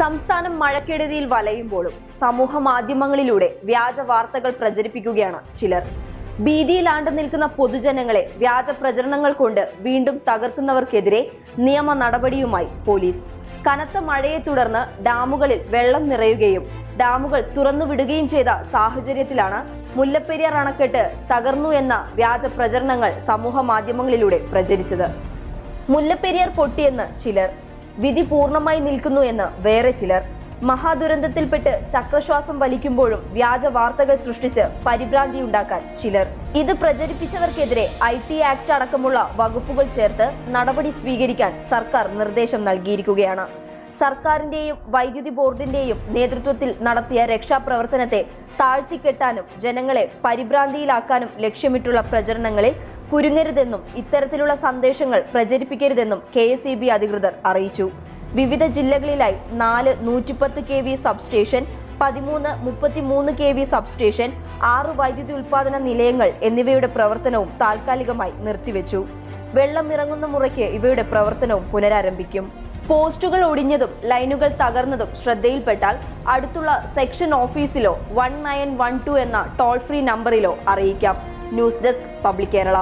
സംസ്ഥാനം മഴക്കെടുതിയിൽ വലയുമ്പോഴും സമൂഹ മാധ്യമങ്ങളിലൂടെ വ്യാജ വാർത്തകൾ പ്രചരിപ്പിക്കുകയാണ് ചിലർ. ഭീതിയിലാണ്ട് നിൽക്കുന്ന പൊതുജനങ്ങളെ വ്യാജ പ്രചരണങ്ങൾ കൊണ്ട് വീണ്ടും തകർക്കുന്നവർക്കെതിരെ നിയമ നടപടിയുമായി പോലീസ്. കനത്ത മഴയെ തുടർന്ന് ഡാമുകളിൽ വെള്ളം നിറയുകയും ഡാമുകൾ തുറന്നുവിടുകയും ചെയ്ത സാഹചര്യത്തിലാണ് മുല്ലപ്പെരിയാർ അണക്കെട്ട് തകർന്നു എന്ന വ്യാജ പ്രചരണങ്ങൾ സമൂഹ മാധ്യമങ്ങളിലൂടെ പ്രചരിച്ചത്. മുല്ലപ്പെരിയാർ പൊട്ടിയെന്ന് ചിലർ. വിധി പൂർണമായി നിൽക്കുന്നു എന്ന് വേറെ ചിലർ. മഹാദുരന്തത്തിൽപ്പെട്ട് ചക്രശ്വാസം വലിക്കുമ്പോഴും വ്യാജ വാർത്തകൾ സൃഷ്ടിച്ച് പരിഭ്രാന്തി ഉണ്ടാക്കാൻ ചിലർ. ഇത് പ്രചരിപ്പിച്ചവർക്കെതിരെ ഐ ടി ആക്ട് അടക്കമുള്ള വകുപ്പുകൾ ചേർത്ത് നടപടി സ്വീകരിക്കാൻ സർക്കാർ നിർദ്ദേശം നൽകിയിരിക്കുകയാണ്. സർക്കാരിന്റെയും വൈദ്യുതി ബോർഡിന്റെയും നേതൃത്വത്തിൽ നടത്തിയ രക്ഷാപ്രവർത്തനത്തെ താഴ്ത്തിക്കെട്ടാനും ജനങ്ങളെ പരിഭ്രാന്തിയിലാക്കാനും ലക്ഷ്യമിട്ടുള്ള പ്രചരണങ്ങളിൽ കുരുങ്ങരുതെന്നും ഇത്തരത്തിലുള്ള സന്ദേശങ്ങൾ പ്രചരിപ്പിക്കരുതെന്നും കെ അധികൃതർ അറിയിച്ചു. വിവിധ ജില്ലകളിലായി നാല് നൂറ്റിപ്പത്ത് കെ വി സബ്സ്റ്റേഷൻ പതിമൂന്ന് മുപ്പത്തിമൂന്ന് കെ വി സബ്സ്റ്റേഷൻ ആറ് വൈദ്യുതി ഉൽപാദന നിലയങ്ങൾ എന്നിവയുടെ പ്രവർത്തനവും താൽക്കാലികമായി നിർത്തിവെച്ചു. വെള്ളം ഇറങ്ങുന്ന മുറയ്ക്ക് ഇവയുടെ പ്രവർത്തനവും പുനരാരംഭിക്കും. പോസ്റ്റുകൾ ഒടിഞ്ഞതും ലൈനുകൾ തകർന്നതും ശ്രദ്ധയിൽപ്പെട്ടാൽ അടുത്തുള്ള സെക്ഷൻ ഓഫീസിലോ വൺ നയൻ വൺ ടു എന്ന ടോൾ ഫ്രീ നമ്പറിലോ അറിയിക്കാം. News desk public Kerala.